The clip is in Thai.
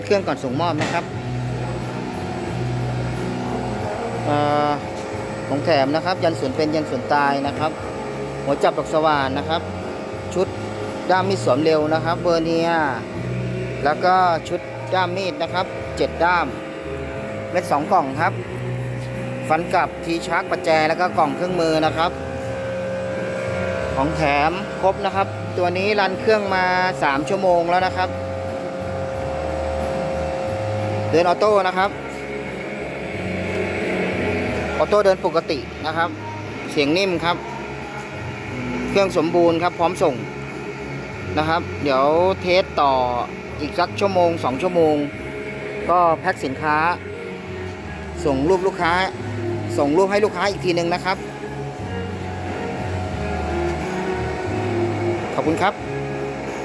สเครื่องก่อนส่งมอบนะครับอของแถมนะครับ ยันสวนเป็นยันสวนตายนะครับ หัวจับดอกสว่านนะครับ ชุดด้ามมีดสวมเร็วนะครับเบอร์เนียแล้วก็ชุดด้ามมีดนะครับเจ็ดด้ามเม็ดสองกล่องครับ ฟันกลับทีชักประแจแล้วก็กล่องเครื่องมือนะครับ ของแถมครบนะครับ ตัวนี้รันเครื่องมา 3 ชั่วโมงแล้วนะครับ ดินออโต้นะครับ ออโต้เดินปกตินะครับ เสียงนิ่มครับ เครื่องสมบูรณ์ครับ พร้อมส่งนะครับ เดี๋ยวเทสต่ออีกสักชั่วโมง 2 ชั่วโมง ก็แพ็คสินค้า ส่งรูปลูกค้า ส่งรูปให้ลูกค้าอีกทีหนึ่งนะครับ ขอบคุณครับ